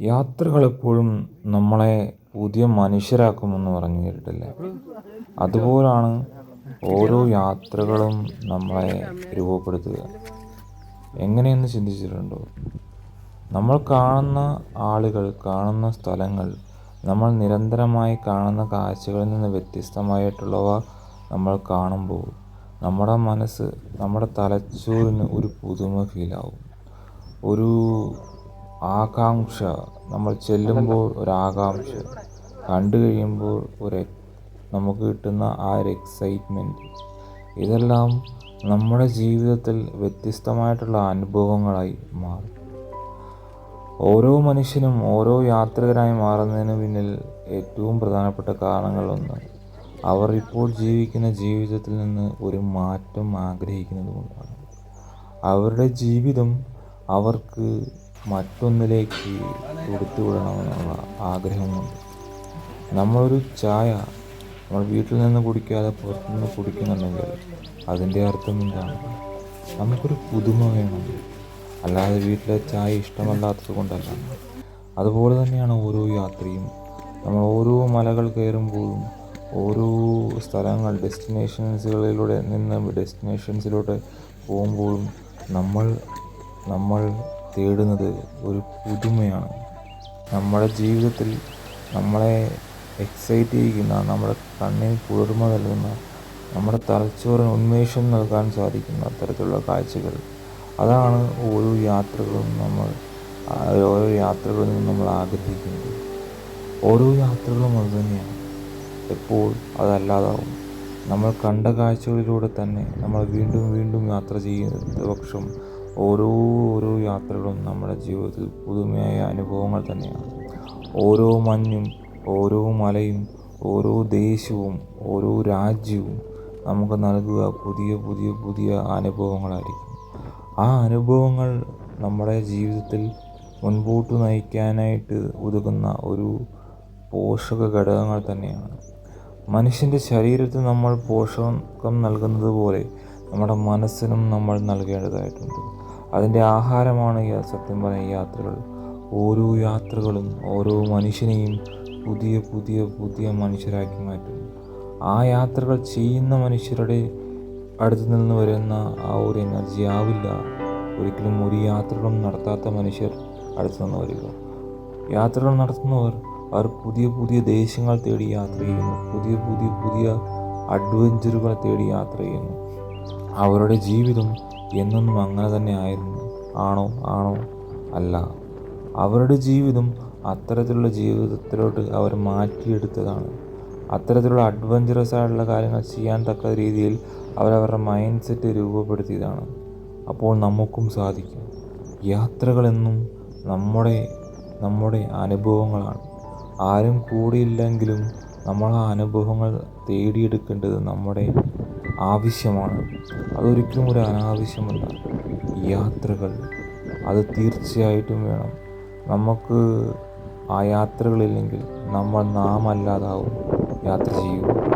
യാത്രകൾ എപ്പോഴും നമ്മളെ പുതിയ മനുഷ്യരാക്കുമെന്ന് പറഞ്ഞു കേട്ടിട്ടില്ലേ? അതുപോലാണ് ഓരോ യാത്രകളും നമ്മളെ രൂപപ്പെടുത്തുക. എങ്ങനെയെന്ന് ചിന്തിച്ചിട്ടുണ്ടോ? നമ്മൾ കാണുന്ന ആളുകൾ കാണുന്ന സ്ഥലങ്ങൾ നമ്മൾ നിരന്തരമായി കാണുന്ന കാഴ്ചകളിൽ നിന്ന് വ്യത്യസ്തമായിട്ടുള്ളവ നമ്മൾ കാണുമ്പോൾ നമ്മുടെ മനസ്സ് നമ്മുടെ തലച്ചോറിന് ഒരു പുതുമ ഫീലാവും ഒരു ആകാംക്ഷ. നമ്മൾ ചെല്ലുമ്പോൾ ഒരു ആകാംക്ഷ. കണ്ടു കഴിയുമ്പോൾ ഒരു നമുക്ക് കിട്ടുന്ന ആ ഒരു എക്സൈറ്റ്മെന്റ് ഇതെല്ലാം നമ്മുടെ ജീവിതത്തിൽ വ്യത്യസ്തമായിട്ടുള്ള അനുഭവങ്ങളായി മാറും. ഓരോ മനുഷ്യനും ഓരോ യാത്രികരായി മാറുന്നതിന് പിന്നിൽ ഏറ്റവും പ്രധാനപ്പെട്ട കാരണങ്ങളൊന്ന് അവർ ഇപ്പോൾ ജീവിക്കുന്ന ജീവിതത്തിൽ നിന്ന് ഒരു മാറ്റം ആഗ്രഹിക്കുന്നത് കൊണ്ടാണ് അവരുടെ ജീവിതം അവർക്ക് മറ്റൊന്നിലേക്ക് കൊടുത്തു വിടണമെന്നുള്ള ആഗ്രഹമുണ്ട്. നമ്മളൊരു ചായ നമ്മൾ വീട്ടിൽ നിന്ന് കുടിക്കാതെ പുറത്തുനിന്ന് കുടിക്കുന്നുണ്ടെങ്കിൽ അതിന്റെ അർത്ഥം എന്താണ്? നമുക്കൊരു പുതുമ വേണം. അല്ലാതെ വീട്ടിലെ ചായ ഇഷ്ടമല്ലാത്തത് കൊണ്ടല്ല. അതുപോലെ തന്നെയാണ് ഓരോ യാത്രയും. നമ്മൾ ഓരോ മലകൾ കയറുമ്പോഴും ഓരോ സ്ഥലങ്ങൾ ഡെസ്റ്റിനേഷൻസുകളിലൂടെ നിന്ന് ഡെസ്റ്റിനേഷൻസിലൂടെ പോകുമ്പോഴും നമ്മൾ നമ്മൾ തേടുന്നത് ഒരു പുതുമയാണ്. നമ്മുടെ ജീവിതത്തിൽ നമ്മളെ എക്സൈറ്റ് ചെയ്യുന്ന നമ്മുടെ കണ്ണിന് കുളിർമ നൽകുന്ന നമ്മുടെ തലച്ചോറിന് ഉന്മേഷം നൽകാൻ സാധിക്കുന്ന തരത്തിലുള്ള കാഴ്ചകൾ. അതാണ് ഓരോ യാത്രകളും നമ്മൾ ഓരോ യാത്രകളിൽ നിന്നും നമ്മൾ ആഗ്രഹിക്കുന്നത്. ഓരോ യാത്രകളും അതുതന്നെയാണ് എപ്പോൾ അതല്ലാതാവും. നമ്മൾ കണ്ട കാഴ്ചകളിലൂടെ തന്നെ നമ്മൾ വീണ്ടും വീണ്ടും യാത്ര ചെയ്യുന്ന പക്ഷം ഓരോ ഓരോ യാത്രകളും നമ്മുടെ ജീവിതത്തിൽ പുതുമയായ അനുഭവങ്ങൾ തന്നെയാണ്. ഓരോ മഞ്ഞും ഓരോ മലയും ഓരോ ദേശവും ഓരോ രാജ്യവും നമുക്ക് നൽകുക പുതിയ പുതിയ പുതിയ അനുഭവങ്ങളായിരിക്കും. ആ അനുഭവങ്ങൾ നമ്മുടെ ജീവിതത്തിൽ മുൻപോട്ട് നയിക്കാനായിട്ട് ഉതകുന്ന ഒരു പോഷക ഘടകങ്ങൾ തന്നെയാണ്. മനുഷ്യന്റെ ശരീരത്തിൽ നമ്മൾ പോഷകം നൽകുന്നത് പോലെ നമ്മുടെ മനസ്സിനും നമ്മൾ നൽകേണ്ടതായിട്ടുണ്ട്. അതിന്റെ ആഹാരമാണ് സത്യം പറഞ്ഞ യാത്രകൾ. ഓരോ യാത്രകളും ഓരോ മനുഷ്യനെയും പുതിയ പുതിയ പുതിയ മനുഷ്യരാക്കി മാറ്റും ആ യാത്രകൾ ചെയ്യുന്ന മനുഷ്യരുടെ അടുത്ത് നിന്ന് വരുന്ന ആ ഒരു എനർജി ആവില്ല. ഒരിക്കലും ഒരു യാത്രകളും നടത്താത്ത മനുഷ്യർ അടുത്ത് നിന്ന് വരിക യാത്രകൾ നടത്തുന്നവർ അവർ പുതിയ പുതിയ ദേശങ്ങൾ തേടി യാത്ര ചെയ്യുന്നു. പുതിയ പുതിയ പുതിയ അഡ്വഞ്ചറുകൾ തേടി യാത്ര ചെയ്യുന്നു. അവരുടെ ജീവിതം എന്നെന്നും അങ്ങനെ തന്നെ ആയിരുന്നു. ആണോ? ആണോ? അല്ല. അവരുടെ ജീവിതം അത്തരത്തിലുള്ള ജീവിതത്തിലോട്ട് അവർ മാറ്റിയെടുത്തതാണ്. അത്തരത്തിലുള്ള അഡ്വഞ്ചറസ് ആയിട്ടുള്ള കാര്യങ്ങൾ ചെയ്യാൻ തക്ക രീതിയിൽ അവരവരുടെ മൈൻഡ് സെറ്റ് രൂപപ്പെടുത്തിയതാണ്. അപ്പോൾ നമുക്കും സാധിക്കും. യാത്രകളെന്നും നമ്മുടെ നമ്മുടെ അനുഭവങ്ങളാണ്. ആരും കൂടിയില്ലെങ്കിലും നമ്മൾ ആ അനുഭവങ്ങൾ തേടിയെടുക്കേണ്ടത് നമ്മുടെ ആവശ്യമാണ്. അതൊരിക്കലും ഒരു അനാവശ്യമല്ല. യാത്രകൾ അത് തീർച്ചയായിട്ടും വേണം. നമുക്ക് ആ യാത്രകളില്ലെങ്കിൽ നമ്മൾ നാം അല്ലാതാവും യാത്ര ചെയ്യുക